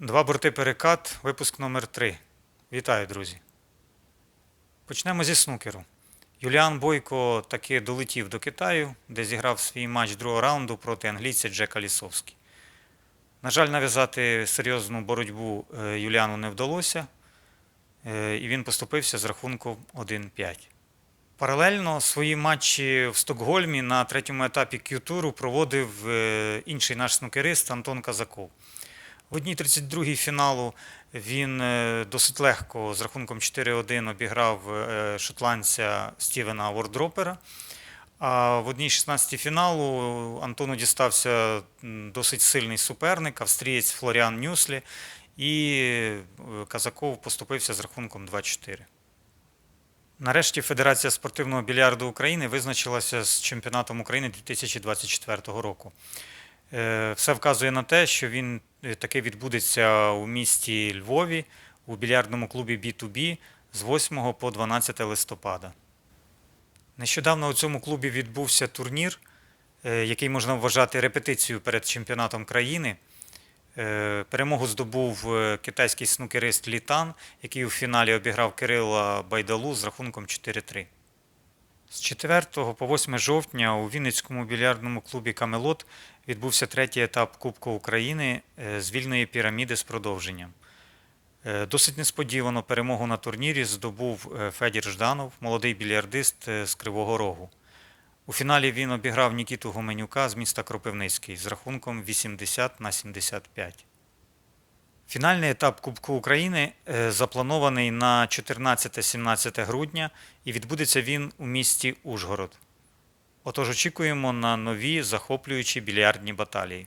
Два борти перекат, випуск номер 3 Вітаю, друзі. Почнемо зі снукеру. Юліан Бойко таки долетів до Китаю, де зіграв свій матч другого раунду проти англійця Джека Лісовський. На жаль, нав'язати серйозну боротьбу е, Юліану не вдалося, е, і він поступився з рахунком 1-5. Паралельно свої матчі в Стокгольмі на третьому етапі Q-туру проводив е, інший наш снукерист Антон Казаков. В одній 32-й фіналу він е, досить легко з рахунком 4-1 обіграв е, шотландця Стівена Вордропера. А в одній 16 фіналу Антону дістався досить сильний суперник, австрієць Флоріан Нюслі, і е, Казаков поступився з рахунком 2-4. Нарешті Федерація спортивного більярду України визначилася з чемпіонатом України 2024 року. Е, Все вказує на те, що він е, таки відбудеться у місті Львові у більярдному клубі B2B з 8 по 12 листопада. Нещодавно у цьому клубі відбувся турнір, е, який можна вважати репетицією перед чемпіонатом країни. Перемогу здобув китайський снукерист Літан, який у фіналі обіграв Кирила Байдалу з рахунком 4-3. З 4 по 8 жовтня у Вінницькому більярдному клубі Камелот відбувся третій етап Кубку України е, з вільної піраміди з продовженням. Е, Досить несподівано перемогу на турнірі здобув е, Федір Жданов, молодий більярдист з Кривого Рогу. У фіналі він обіграв Нікіту Гоменюка з міста Кропивницький з рахунком 80 на 75. Фінальний етап Кубку України е, запланований на 14-17 грудня і відбудеться він у місті Ужгород. Отож очікуємо на нові захоплюючі більярдні баталії.